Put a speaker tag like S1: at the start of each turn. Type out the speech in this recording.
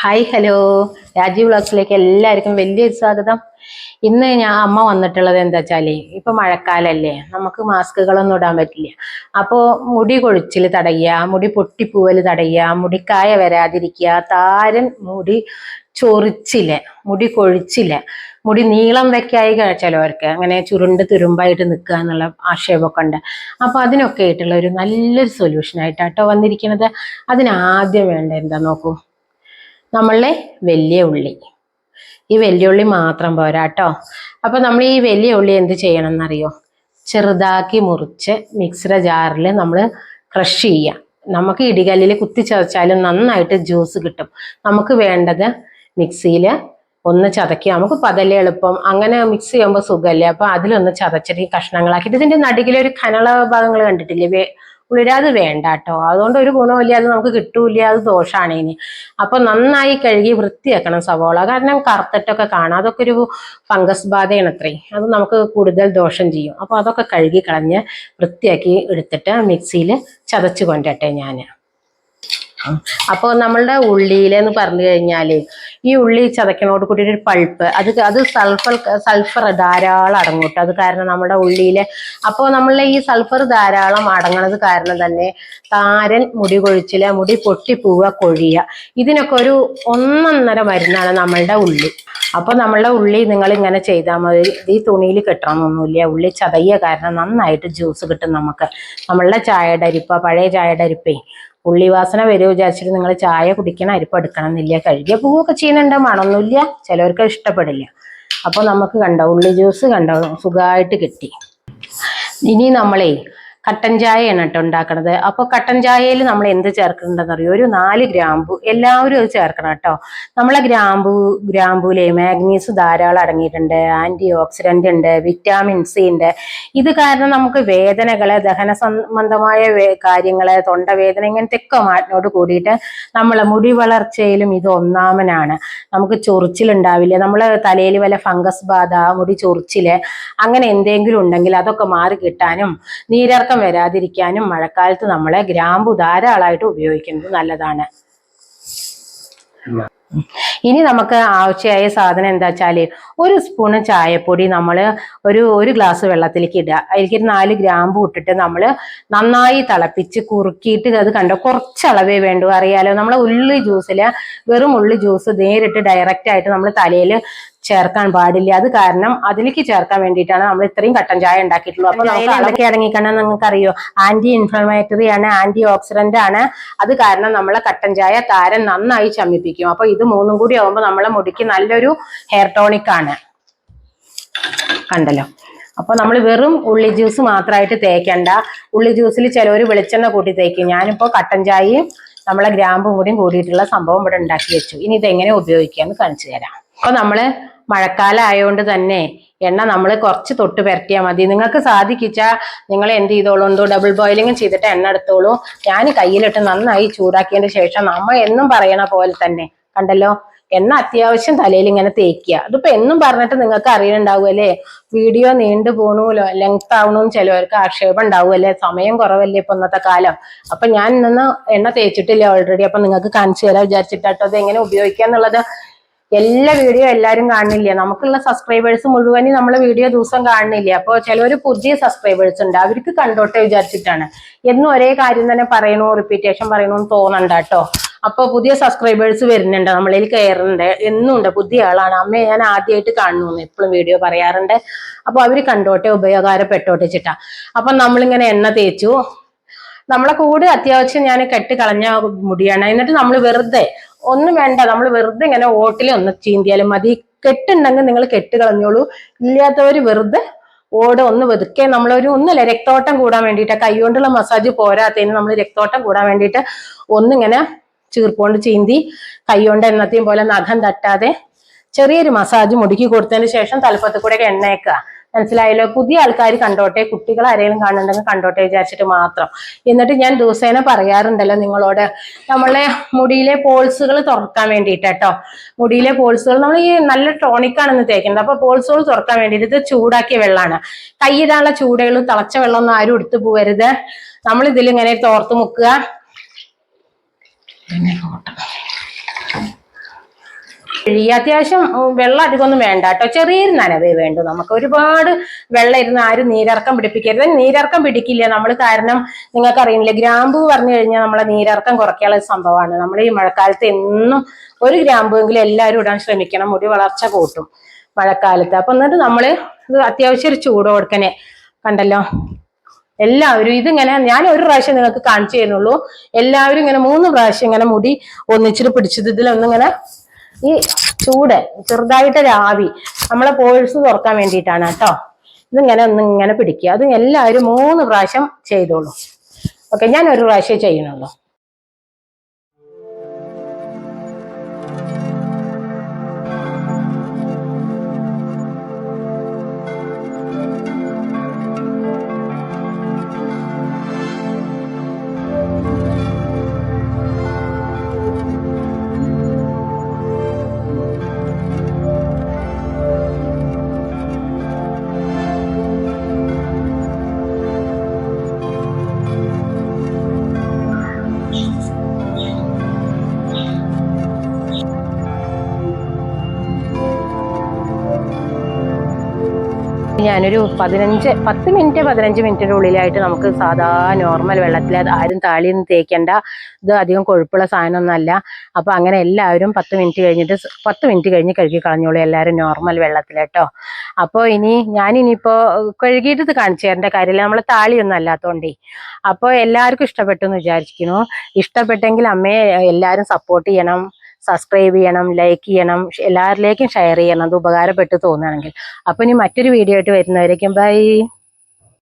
S1: Hi hello Rajeev വ്ളോഗ്സിലേക്ക് എല്ലാവർക്കും വലിയൊരു സ്വാഗതം. ഇന്ന് ഞാൻ അമ്മ വന്നിട്ടുള്ളത് എന്താ വെച്ചാൽ ഇപ്പൊ മഴക്കാലല്ലേ നമുക്ക് മാസ്കുകളൊന്നും ഇടാൻ പറ്റില്ല. അപ്പോ മുടി കൊഴിച്ചിൽ തടയുക മുടി പൊട്ടിപ്പൂവൽ തടയുക മുടിക്കായ വരാതിരിക്കുക താരൻ മുടി ചൊറിച്ചില്ല മുടി കൊഴിച്ചില്ല മുടി നീളം വെക്കായി ചിലവർക്ക് അങ്ങനെ ചുരുണ്ട് തുരുമ്പായിട്ട് നിൽക്കുക എന്നുള്ള ആക്ഷേപമൊക്കെ ഉണ്ട്. അപ്പോൾ അതിനൊക്കെ ആയിട്ടുള്ള ഒരു നല്ലൊരു സൊല്യൂഷൻ ആയിട്ടാട്ടോ വന്നിരിക്കുന്നത്. അതിനാദ്യം വേണ്ട എന്താ നോക്കൂ. നമ്മളുടെ വലിയ ഉള്ളി. ഈ വലിയ ഉള്ളി മാത്രം പോരാ കേട്ടോ അപ്പം നമ്മൾ ഈ വലിയ ഉള്ളി എന്ത് ചെയ്യണം എന്നറിയോ ചെറുതാക്കി മുറിച്ച് മിക്സിയുടെ ജാറിൽ നമ്മൾ ക്രഷ് ചെയ്യാം. നമുക്ക് ഇടികല്ലിൽ കുത്തി ചതച്ചാലും നന്നായിട്ട് ജ്യൂസ് കിട്ടും. നമുക്ക് വേണ്ടത് മിക്സിയിൽ ഒന്ന് ചതക്കി നമുക്ക് പതല്ലേ എളുപ്പം. അങ്ങനെ മിക്സ് ചെയ്യുമ്പോൾ സുഖമല്ലേ അപ്പൊ അതിലൊന്ന് ചതച്ചിട്ട് ഈ കഷ്ണങ്ങളാക്കിയിട്ട് ഇതിന്റെ നടുകിലൊരു കനള ഭാഗങ്ങൾ കണ്ടിട്ടില്ലേ? ഉള്ളിലത് വേണ്ട കേട്ടോ അതുകൊണ്ട് ഒരു ഗുണമില്ല അത് നമുക്ക് കിട്ടൂല അത് ദോഷമാണ് ഇനി. അപ്പൊ നന്നായി കഴുകി വൃത്തിയാക്കണം സവോള. കാരണം കറുത്തിട്ടൊക്കെ കാണാം. അതൊക്കെ ഒരു ഫംഗസ് ബാധയാണ് അത്രേ അത് നമുക്ക് കൂടുതൽ ദോഷം ചെയ്യും. അപ്പൊ അതൊക്കെ കഴുകി കളഞ്ഞ് വൃത്തിയാക്കി എടുത്തിട്ട് മിക്സിയിൽ ചതച്ച് കൊണ്ടട്ടെ ഞാൻ അപ്പോൾ നമ്മളുടെ ഉള്ളിയിലെന്ന് പറഞ്ഞു കഴിഞ്ഞാൽ ഈ ഉള്ളി ചതക്കണോട് കൂടി ഒരു പൾപ്പ്. അത് അത് സൾഫർ സൾഫർ ധാരാളം അടങ്ങൂട്ടോ. അത് കാരണം നമ്മുടെ ഉള്ളിയിലെ അപ്പോൾ നമ്മളെ ഈ സൾഫർ ധാരാളം അടങ്ങണത് കാരണം തന്നെ താരൻ മുടി കൊഴിച്ചില മുടി പൊട്ടി പോവുക കൊഴിയ ഇതിനൊക്കെ ഒരു ഒന്നൊന്നര മരുന്നാണ് നമ്മളുടെ ഉള്ളി. അപ്പോൾ നമ്മളുടെ ഉള്ളി നിങ്ങൾ ഇങ്ങനെ ചെയ്താൽ മതി. ഈ തുണിയിൽ കെട്ടണമെന്നൊന്നുമില്ല ഉള്ളി ചതയ്യ കാരണം നന്നായിട്ട് ജ്യൂസ് കിട്ടും നമുക്ക്. നമ്മളുടെ ചായയുടെ പഴയ ചായയുടെ ഉള്ളി വാസന വരുമോ വിചാരിച്ചിട്ട് നിങ്ങൾ ചായ കുടിക്കണം അരിപ്പ് എടുക്കണം എന്നില്ല. കഴുകിയ പൂവൊക്കെ ചെയ്യുന്നുണ്ട് മണമൊന്നുമില്ല. ചിലവർക്ക് ഇഷ്ടപ്പെടില്ല. അപ്പോൾ നമുക്ക് കണ്ടോ ഉള്ളി ജ്യൂസ് കണ്ടോ സുഖമായിട്ട് കിട്ടി. ഇനി നമ്മളേ കട്ടൻ ചായയാണ് കേട്ടോ ഉണ്ടാക്കണത്. അപ്പോൾ കട്ടൻ ചായയിൽ നമ്മൾ എന്ത് ചേർക്കുന്നുണ്ടെന്ന് അറിയോ ഒരു നാല് ഗ്രാമ്പു. എല്ലാവരും അത് ചേർക്കണം കേട്ടോ. നമ്മളെ ഗ്രാമ്പു ഗ്രാമ്പൂലെ മാഗ്നീസ് ധാരാളം അടങ്ങിയിട്ടുണ്ട്. ആന്റി ഓക്സിഡന്റ് ഉണ്ട് വിറ്റാമിൻ സി ഉണ്ട്. ഇത് കാരണം നമുക്ക് വേദനകൾ ദഹന സംബന്ധമായ കാര്യങ്ങൾ തൊണ്ടവേദന ഇങ്ങനത്തെ ഒക്കെ മാറ്റിനോട് കൂടിയിട്ട് നമ്മളെ മുടി വളർച്ചയിലും ഇത് ഒന്നാമനാണ്. നമുക്ക് ചൊറിച്ചിലുണ്ടാവില്ല നമ്മളെ തലയിൽ വല്ല ഫംഗസ് ബാധ മുടി ചൊറിച്ചിൽ അങ്ങനെ എന്തെങ്കിലും ഉണ്ടെങ്കിൽ അതൊക്കെ മാറി കിട്ടാനും നീരിറക്കം വരാതിരിക്കാനും മഴക്കാലത്ത് നമ്മളെ ഗ്രാമ്പു ധാരാളമായിട്ട് ഉപയോഗിക്കുന്നത് നല്ലതാണ്. ഇനി നമുക്ക് ആവശ്യമായ സാധനം എന്താ വെച്ചാൽ ഒരു സ്പൂണ് ചായപ്പൊടി നമ്മൾ ഒരു ഒരു ഗ്ലാസ് വെള്ളത്തിലേക്ക് ഇടുക. അതിലേക്ക് നാല് ഗ്രാമ്പു ഇട്ടിട്ട് നമ്മൾ നന്നായി തിളപ്പിച്ച് കുറുക്കിയിട്ട് അത് കണ്ടോ? കുറച്ച് അളവേ വേണ്ടു. അറിയാലോ നമ്മളെ ഉള്ളി ജ്യൂസിൽ വെറും ഉള്ളി ജ്യൂസ് നേരിട്ട് ഡയറക്റ്റ് ആയിട്ട് നമ്മൾ തലയിൽ ചേർക്കാൻ പാടില്ല. അത് കാരണം അതിലേക്ക് ചേർക്കാൻ വേണ്ടിയിട്ടാണ് നമ്മൾ ഇത്രയും കട്ടൻ ചായ ഉണ്ടാക്കിയിട്ടുള്ളത്. അപ്പൊ നമുക്ക് അളവൊക്കെ അടങ്ങിക്കണം നിങ്ങൾക്ക് അറിയോ ആന്റി ഇൻഫ്ലമേറ്ററി ആണ് ആന്റി ഓക്സിഡന്റ് ആണ്. അത് കാരണം നമ്മളെ കട്ടൻ ചായ താരം നന്നായി ചമ്മിപ്പിക്കും. അപ്പൊ ഇത് മൂന്നും കൂടി ആവുമ്പോൾ നമ്മളെ മുടിക്ക് നല്ലൊരു ഹെയർ ടോണിക് ആണ്. കണ്ടല്ലോ? അപ്പൊ നമ്മൾ വെറും ഉള്ളി ജ്യൂസ് മാത്രമായിട്ട് തേക്കണ്ട. ഉള്ളി ജ്യൂസിൽ ചിലവർ വെളിച്ചെണ്ണ കൂട്ടി തേക്കും. ഞാനിപ്പോ കട്ടൻ ചായയും നമ്മളെ ഗ്രാമ്പും കൂടിയും കൂടിയിട്ടുള്ള സംഭവം ഇവിടെ ഉണ്ടാക്കി വെച്ചു. ഇനി ഇത് എങ്ങനെ ഉപയോഗിക്കാന്ന് കാണിച്ചു തരാം. അപ്പൊ നമ്മൾ മഴക്കാലം ആയതുകൊണ്ട് തന്നെ എണ്ണ നമ്മൾ കുറച്ച് തൊട്ട് പുരട്ടിയാൽ മതി. നിങ്ങൾക്ക് സാധിക്കിച്ചാൽ നിങ്ങൾ എന്ത് ചെയ്തോളൂ? എന്തോ ഡബിൾ ബോയിലിംഗ് ചെയ്തിട്ട് എണ്ണ എടുത്തോളൂ. ഞാൻ കയ്യിലിട്ട് നന്നായി ചൂടാക്കിയതിന് ശേഷം നമ്മൾ എന്നും പറയണ പോലെ തന്നെ കണ്ടല്ലോ? എണ്ണ അത്യാവശ്യം തലയിൽ ഇങ്ങനെ തേക്കുക. അതിപ്പോ എന്നും പറഞ്ഞിട്ട് നിങ്ങൾക്ക് അറിയുന്നുണ്ടാവുമല്ലേ വീഡിയോ നീണ്ടു പോണൂലോ ലെങ്ത് ആവണമെന്ന് ചിലവർക്ക് ആക്ഷേപം ഉണ്ടാവുമല്ലേ സമയം കുറവല്ലേ ഇപ്പൊ ഇന്നത്തെ കാലം. അപ്പൊ ഞാൻ ഇന്ന് എണ്ണ തേച്ചിട്ടില്ല ഓൾറെഡി അപ്പൊ നിങ്ങൾക്ക് കാണിച്ചു തരാം വിചാരിച്ചിട്ടാട്ടോ. അത് എങ്ങനെ ഉപയോഗിക്കുക എന്നുള്ളത് എല്ലാ വീഡിയോ എല്ലാരും കാണുന്നില്ല? നമുക്കുള്ള സബ്സ്ക്രൈബേഴ്സ് മുഴുവനും നമ്മളെ വീഡിയോ ദിവസം കാണുന്നില്ല? അപ്പോൾ ചിലവർ പുതിയ സബ്സ്ക്രൈബേഴ്സ് ഉണ്ട്. അവർക്ക് കണ്ടോട്ടെ വിചാരിച്ചിട്ടാണ്. എന്നും ഒരേ കാര്യം തന്നെ പറയണു റിപ്പീറ്റേഷൻ പറയണു തോന്നണ്ട കേട്ടോ. അപ്പൊ പുതിയ സബ്സ്ക്രൈബേഴ്സ് വരുന്നുണ്ട്. നമ്മളിൽ കയറുന്നുണ്ട് എന്നും ഉണ്ട്. പുതിയ ആളാണ്. അമ്മയെ ഞാൻ ആദ്യമായിട്ട് കാണുന്നു. എപ്പോഴും വീഡിയോ പറയാറുണ്ട്. അപ്പൊ അവർ കണ്ടോട്ടെ ഉപയോഗാരപ്പെട്ടോട്ടെ ചിട്ടാ. അപ്പൊ നമ്മളിങ്ങനെ എണ്ണ തേച്ചു. നമ്മളെ കൂടെ അത്യാവശ്യം ഞാൻ കെട്ടി കളഞ്ഞ മുടിയാണ്. എന്നിട്ട് നമ്മൾ വെറുതെ ഒന്നും വേണ്ട നമ്മൾ വെറുതെ ഇങ്ങനെ ഓട്ടിൽ ഒന്ന് ചീന്തിയാലും മതി. കെട്ടുണ്ടെങ്കിൽ നിങ്ങൾ കെട്ട് കളഞ്ഞോളൂ. ഇല്ലാത്തവർ വെറുതെ ഓട് ഒന്ന് വെതുക്കെ. നമ്മളൊരു ഒന്നല്ല രക്തോട്ടം കൂടാൻ വേണ്ടിയിട്ട് കൈ കൊണ്ടുള്ള മസാജ് പോരാത്തതിന് നമ്മൾ രക്തോട്ടം കൂടാൻ വേണ്ടിയിട്ട് ഒന്നിങ്ങനെ ചീർപ്പോണ്ട് ചീന്തി കൈ കൊണ്ട് എന്നത്തെയും പോലെ നഖം തട്ടാതെ ചെറിയൊരു മസാജ് മുടുക്കി കൊടുത്തതിന് ശേഷം തലപ്പത്ത് കൂടെ എണ്ണയൊക്കെ മനസ്സിലായല്ലോ? പുതിയ ആൾക്കാർ കണ്ടോട്ടെ? കുട്ടികൾ ആരെങ്കിലും കാണുന്നുണ്ടെങ്കിൽ കണ്ടോട്ടെ വിചാരിച്ചിട്ട് മാത്രം. എന്നിട്ട് ഞാൻ ദിവസേന പറയാറുണ്ടല്ലോ നിങ്ങളോട്. നമ്മളെ മുടിയിലെ പോൾസുകൾ തുറക്കാൻ വേണ്ടിയിട്ട് കേട്ടോ മുടിയിലെ പോൾസുകൾ നമ്മൾ ഈ നല്ല ടോണിക് ആണെന്ന് തേക്കുന്നത്. അപ്പൊ പോൾസുകൾ തുറക്കാൻ വേണ്ടിയിട്ട് ഇത് ചൂടാക്കിയ വെള്ളമാണ്. കൈയിടാനുള്ള ചൂടുകളും തിളച്ച വെള്ളമൊന്നും ആരും എടുത്തു പോവരുത്. നമ്മൾ ഇതിൽ ഇങ്ങനെ തോർത്ത് മുക്കുക. ഈ അത്യാവശ്യം വെള്ളം അധികമൊന്നും വേണ്ട കേട്ടോ. ചെറിയൊരു നനവേ വേണ്ടു നമുക്ക്. ഒരുപാട് വെള്ളം ഇരുന്ന് ആരും നീരർക്കം പിടിപ്പിക്കരുത്. നീരർക്കം പിടിക്കില്ല നമ്മൾ കാരണം നിങ്ങൾക്ക് അറിയില്ല ഗ്രാമ്പു പറഞ്ഞു കഴിഞ്ഞാൽ നമ്മളെ നീരർക്കം കുറയ്ക്കാനുള്ള സംഭവമാണ്. നമ്മൾ ഈ മഴക്കാലത്ത് എന്നും ഒരു ഗ്രാമ്പുവെങ്കിലും എല്ലാവരും ഇടാൻ ശ്രമിക്കണം. മുടി വളർച്ച കൂട്ടും മഴക്കാലത്ത്. അപ്പൊ എന്നിട്ട് നമ്മൾ ഇത് അത്യാവശ്യം ഒരു ചൂട് കൊടുക്കണേ. കണ്ടല്ലോ? എല്ലാവരും ഇതിങ്ങനെ ഞാൻ ഒരു പ്രാവശ്യം നിങ്ങൾക്ക് കാണിച്ചു തരുന്നുള്ളൂ. എല്ലാവരും ഇങ്ങനെ മൂന്ന് പ്രാവശ്യം ഇങ്ങനെ മുടി ഒന്നിച്ചിട്ട് പിടിച്ചത് ഇതിലൊന്നിങ്ങനെ ഈ ചൂട് ചെറുതായിട്ട് രാവി. നമ്മളെ പോഴ്സ് തുറക്കാൻ വേണ്ടിയിട്ടാണ് കേട്ടോ. ഇതിങ്ങനെ ഒന്ന് ഇങ്ങനെ പിടിക്കുക. അത് എല്ലാവരും മൂന്ന് പ്രാവശ്യം ചെയ്തോളൂ. ഓക്കെ ഞാൻ ഒരു പ്രാവശ്യം ചെയ്യുന്നുള്ളൂ. ഞാനൊരു പതിനഞ്ച് പത്ത് മിനിറ്റ് പതിനഞ്ച് മിനിറ്റിന്റെ ഉള്ളിലായിട്ട് നമുക്ക് സാധാ നോർമൽ വെള്ളത്തിൽ ആരും താളിയൊന്നും തേക്കേണ്ട. ഇത് അധികം കൊഴുപ്പുള്ള സാധനമൊന്നുമല്ല. അപ്പൊ അങ്ങനെ എല്ലാവരും പത്ത് മിനിറ്റ് കഴിഞ്ഞിട്ട് പത്ത് മിനിറ്റ് കഴിഞ്ഞ് കഴുകി കളഞ്ഞോളൂ എല്ലാവരും നോർമൽ വെള്ളത്തിൽ കേട്ടോ. അപ്പോൾ ഇനി ഞാനിനിയിപ്പോ കഴുകിയിട്ട് കാണിച്ചു തരേണ്ട കാര്യമില്ല. നമ്മൾ താളിയൊന്നും അല്ലാത്തോണ്ടേ. അപ്പോൾ എല്ലാവർക്കും ഇഷ്ടപ്പെട്ടു എന്ന് വിചാരിക്കുന്നു ഇഷ്ടപ്പെട്ടെങ്കിൽ അമ്മയെ എല്ലാവരും സപ്പോർട്ട് ചെയ്യണം. സബ്സ്ക്രൈബ് ചെയ്യണം ലൈക്ക് ചെയ്യണം എല്ലാവരിലേക്കും ഷെയർ ചെയ്യണം. അത് ഉപകാരപ്പെട്ട് തോന്നുകയാണെങ്കിൽ. അപ്പോൾ ഇനി മറ്റൊരു വീഡിയോ ആയിട്ട് വരുന്നവരേക്കും ബൈ